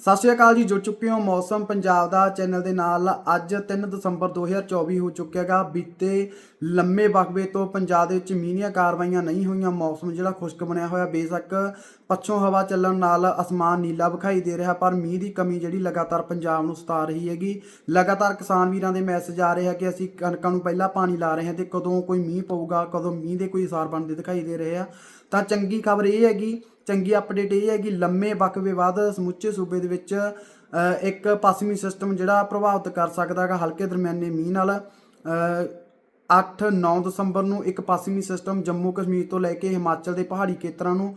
ਸਤਿ ਸ਼੍ਰੀ ਅਕਾਲ ਜੀ, ਜੁੜ ਚੁੱਕੇ ਹੋ ਮੌਸਮ ਪੰਜਾਬ ਦਾ ਚੈਨਲ ਦੇ ਨਾਲ। ਅੱਜ 3 ਦਸੰਬਰ 2024 ਹੋ ਚੁੱਕਿਆਗਾ ਬੀਤੇ ਲੰਮੇ ਵਕਫੇ ਤੋਂ ਪੰਜਾਬ ਦੇ ਵਿੱਚ ਮੀਂਹ ਦੀਆਂ ਕਾਰਵਾਈਆਂ ਨਹੀਂ ਹੋਈਆਂ। ਮੌਸਮ ਜਿਹੜਾ ਖੁਸ਼ਕ ਬਣਿਆ ਹੋਇਆ, ਬੇਸ਼ੱਕ ਪੱਛੋਂ ਹਵਾ ਚੱਲਣ ਨਾਲ ਅਸਮਾਨ ਨੀਲਾ ਵਿਖਾਈ ਦੇ ਰਿਹਾ, ਪਰ ਮੀਂਹ ਦੀ ਕਮੀ ਜਿਹੜੀ ਲਗਾਤਾਰ ਪੰਜਾਬ ਨੂੰ ਸਤਾ ਰਹੀ ਹੈਗੀ। ਲਗਾਤਾਰ ਕਿਸਾਨ ਵੀਰਾਂ ਦੇ ਮੈਸੇਜ ਆ ਰਹੇ ਆ ਕਿ ਅਸੀਂ ਕਣਕਾਂ ਨੂੰ ਪਹਿਲਾਂ ਪਾਣੀ ਲਾ ਰਹੇ ਹਾਂ ਤੇ ਕਦੋਂ ਕੋਈ ਮੀਂਹ ਪਊਗਾ, ਕਦੋਂ ਮੀਂਹ ਦੇ ਕੋਈ ਅਸਾਰ ਬਣਦੇ ਦਿਖਾਈ ਦੇ ਰਹੇ ਆ। ਤਾਂ ਚੰਗੀ ਖਬਰ ਇਹ ਹੈਗੀ ਚੰਗੀ ਅਪਡੇਟ ਇਹ ਹੈ ਕਿ ਲੰਮੇ ਵਕਫੇ ਬਾਅਦ ਸਮੁੱਚੇ ਸੂਬੇ ਦੇ ਵਿੱਚ ਇੱਕ ਪੱਛਮੀ ਸਿਸਟਮ ਜਿਹੜਾ ਪ੍ਰਭਾਵਿਤ ਕਰ ਸਕਦਾ ਹੈਗਾ, ਹਲਕੇ ਦਰਮਿਆਨੇ ਮੀਂਹ ਨਾਲ ਅ, 8-9 ਦਸੰਬਰ ਨੂੰ ਇੱਕ ਪਾਸਿਮੀ ਸਿਸਟਮ ਜੰਮੂ ਕਸ਼ਮੀਰ ਤੋਂ ਲੈ ਕੇ ਹਿਮਾਚਲ ਦੇ ਪਹਾੜੀ ਖੇਤਰਾਂ ਨੂੰ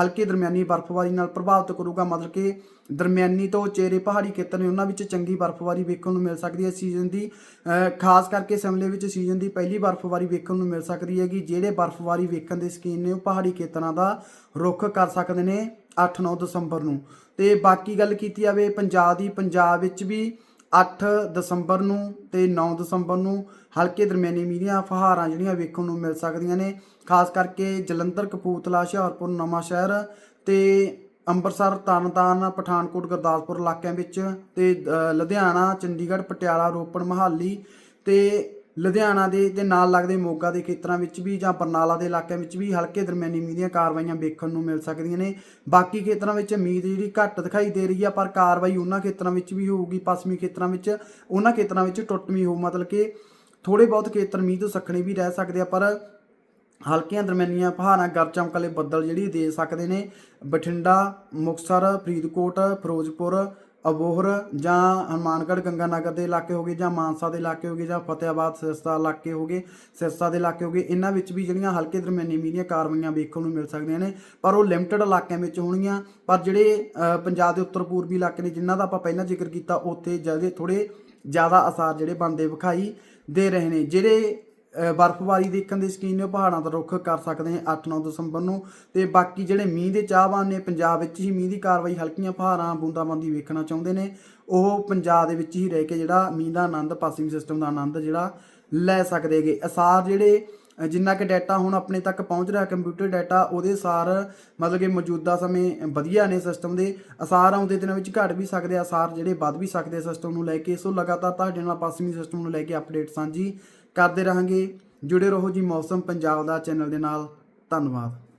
ਹਲਕੇ ਦਰਮਿਆਨੀ ਬਰਫ਼ਬਾਰੀ ਨਾਲ ਪ੍ਰਭਾਵਿਤ ਕਰੂਗਾ ਮਤਲਬ ਕਿ ਦਰਮਿਆਨੀ ਤੋਂ ਚੇਰੇ ਪਹਾੜੀ ਖੇਤਰ ਨੇ ਉਹਨਾਂ ਵਿੱਚ ਚੰਗੀ ਬਰਫ਼ਬਾਰੀ ਵੇਖਣ ਨੂੰ ਮਿਲ ਸਕਦੀ ਹੈ। ਸੀਜ਼ਨ ਦੀ ਖਾਸ ਕਰਕੇ ਸ਼ਿਮਲੇ ਵਿੱਚ ਸੀਜ਼ਨ ਦੀ ਪਹਿਲੀ ਬਰਫ਼ਬਾਰੀ ਵੇਖਣ ਨੂੰ ਮਿਲ ਸਕਦੀ ਹੈਗੀ ਜਿਹੜੇ ਬਰਫ਼ਬਾਰੀ ਵੇਖਣ ਦੇ ਸਕੀਨ ਨੇ ਉਹ ਪਹਾੜੀ ਖੇਤਰਾਂ ਦਾ ਰੁੱਖ ਕਰ ਸਕਦੇ ਨੇ 8-9 ਦਸੰਬਰ ਨੂੰ। ਤੇ ਬਾਕੀ ਗੱਲ ਕੀਤੀ ਜਾਵੇ ਪੰਜਾਬ ਦੀ ਪੰਜਾਬ ਵਿੱਚ ਵੀ 8 ਦਸੰਬਰ ਨੂੰ ਤੇ 9 ਦਸੰਬਰ ਨੂੰ ਹਲਕੇ ਦਰਮਿਆਨੀ ਮੀਂਹ ਦੀਆਂ ਫਹਾਰਾਂ ਜਿਹੜੀਆਂ ਵੇਖਣ ਨੂੰ ਮਿਲ ਸਕਦੀਆਂ ਨੇ ਖਾਸ ਕਰਕੇ ਜਲੰਧਰ ਕਪੂਰਥਲਾ ਹੁਸ਼ਿਆਰਪੁਰ ਨਵਾਂ ਸ਼ਹਿਰ ਤੇ ਅੰਮ੍ਰਿਤਸਰ ਤਰਨਤਾਰਨ ਪਠਾਨਕੋਟ ਗੁਰਦਾਸਪੁਰ ਇਲਾਕਿਆਂ ਵਿੱਚ ਤੇ ਅ, ਲੁਧਿਆਣਾ ਚੰਡੀਗੜ੍ਹ ਪਟਿਆਲਾ ਰੋਪੜ ਮਹਾਲੀ ਤੇ ਲੁਧਿਆਣਾ ਦੇ ਤੇ ਨਾਲ ਲੱਗਦੇ ਮੋਗਾ ਦੇ ਖੇਤਰਾਂ ਵਿੱਚ ਵੀ ਜਾਂ ਬਰਨਾਲਾ ਦੇ ਇਲਾਕਿਆਂ ਵਿੱਚ ਵੀ ਹਲਕੇ ਦਰਮਿਆਨੀ ਮੀਂਹ ਦੀਆਂ ਕਾਰਵਾਈਆਂ ਵੇਖਣ ਨੂੰ ਮਿਲ ਸਕਦੀਆਂ ਨੇ। ਬਾਕੀ ਖੇਤਰਾਂ ਵਿੱਚ ਉਮੀਦ ਜਿਹੜੀ ਘੱਟ ਦਿਖਾਈ ਦੇ ਰਹੀ ਆ, ਪਰ ਕਾਰਵਾਈ ਉਹਨਾਂ ਖੇਤਰਾਂ ਵਿੱਚ ਵੀ ਹੋਊਗੀ, ਪੱਛਮੀ ਖੇਤਰਾਂ ਵਿੱਚ ਉਹਨਾਂ ਖੇਤਰਾਂ ਵਿੱਚ ਟੁੱਟਵੀਂ ਹੋਊ। ਮਤਲਬ ਕਿ ਥੋੜੇ ਬਹੁਤ ਖੇਤਰ ਮੀਂਹ ਤੋਂ ਸੱਖਣੇ ਵੀ ਰਹਿ ਸਕਦੇ ਆ, ਪਰ ਹਲਕੀਆਂ ਦਰਮਿਆਨੀਆਂ ਪਹਾੜਾਂ ਗਰ ਚਮਕਲੇ ਬੱਦਲ ਜਿਹੜੀ ਦੇ ਸਕਦੇ ਨੇ। ਬਠਿੰਡਾ, ਮੁਕਤਸਰ, ਫਰੀਦਕੋਟ, ਫਿਰੋਜ਼ਪੁਰ ਅਬੋਹਰ ਜਾਂ ਹਨੂਮਾਨਗੜ੍ਹ ਗੰਗਾਨਗਰ ਦੇ ਇਲਾਕੇ ਹੋਗੇ ਜਾਂ ਮਾਨਸਾ ਦੇ ਇਲਾਕੇ ਹੋਗੇ ਜਾਂ ਫਤਿਆਬਾਦ ਸਿਰਸਾ ਇਲਾਕੇ ਹੋਗੇ ਸਿਰਸਾ ਦੇ ਇਲਾਕੇ ਹੋਗੇ ਇਹਨਾਂ ਵਿੱਚ ਵੀ ਜਿਹੜੀਆਂ ਹਲਕੇ ਦਰਮਿਆਨੀ ਮੀਂਹ ਕਾਰਵਾਈਆਂ ਵੇਖਣ ਨੂੰ ਮਿਲ ਸਕਦੀਆਂ ਨੇ, ਪਰ ਉਹ ਲਿਮਟਿਡ ਇਲਾਕਿਆਂ ਵਿੱਚ ਹੋਣਗੀਆਂ, ਪਰ ਜਿਹੜੇ ਪੰਜਾਬ ਦੇ ਉੱਤਰ ਪੂਰਬੀ ਇਲਾਕੇ ਨੇ ਜਿਨ੍ਹਾਂ ਦਾ ਆਪਾਂ ਪਹਿਲਾਂ ਜ਼ਿਕਰ ਕੀਤਾ, ਉੱਥੇ ਜਿਹੜੇ ਥੋੜੇ ਜ਼ਿਆਦਾ ਅਸਾਰ ਜਿਹੜੇ ਬਣਦੇ, ਵਿਖਾਈ ਦੇ ਰਹੇ ਨੇ, ਜਿਹੜੇ ਬਰਫ਼ਬਾਰੀ ਦੇਖਣ ਦੇ ਸਕੀਨ ਨੇ, ਉਹ ਪਹਾੜਾਂ ਦਾ ਰੁੱਖ ਕਰ ਸਕਦੇ ਨੇ 8-9 ਦਸੰਬਰ ਨੂੰ। ਤੇ ਬਾਕੀ ਜਿਹੜੇ ਮੀਂਹ ਦੇ ਚਾਹਵਾਨ ਨੇ, ਪੰਜਾਬ ਵਿੱਚ ਹੀ ਮੀਂਹ ਦੀ ਕਾਰਵਾਈ ਹਲਕੀਆਂ ਪਹਾੜਾਂ, ਬੂੰਦਾਬਾਂਦੀ ਵੇਖਣਾ ਚਾਹੁੰਦੇ ਨੇ। ਉਹ ਪੰਜਾਬ ਦੇ ਵਿੱਚ ਹੀ ਰਹਿ ਕੇ ਜਿਹੜਾ ਮੀਂਹ ਦਾ ਆਨੰਦ, ਪਾਸਿੰਗ ਸਿਸਟਮ ਦਾ ਆਨੰਦ ਜਿਹੜਾ ਲੈ ਸਕਦੇਗੇ ਅਸਾਰ ਜਿਹੜੇ ਜਿੰਨਾ ਕਿ ਡਾਟਾ ਹੁਣ ਆਪਣੇ ਤੱਕ ਪਹੁੰਚ ਰਿਹਾ ਕੰਪਿਊਟਰ ਡਾਟਾ ਉਹਦੇ ਸਾਰ ਮਤਲਬ ਕਿ ਮੌਜੂਦਾ ਸਮੇਂ ਵਧੀਆ ਨੇ ਸਿਸਟਮ ਦੇ। ਅਸਾਰ ਆਉਂਦੇ ਦਿਨਾਂ ਵਿੱਚ ਘਟ ਵੀ ਸਕਦੇ ਆ ਅਸਾਰ ਜਿਹੜੇ ਵੱਧ ਵੀ ਸਕਦੇ ਸਿਸਟਮ ਨੂੰ ਲੈ ਕੇ। ਸੋ ਲਗਾਤਾਰ ਤੁਹਾਡੇ ਨਾਲ ਪਾਸਿੰਗ ਸਿਸਟਮ ਨੂੰ ਲੈ ਕੇ ਅਪਡੇਟ ਸਾਂਝੀ ਕਰਦੇ ਰਹਾਂਗੇ। ਜੁੜੇ ਰਹੋ ਜੀ ਮੌਸਮ ਪੰਜਾਬ ਦਾ ਚੈਨਲ ਦੇ ਨਾਲ। ਧੰਨਵਾਦ।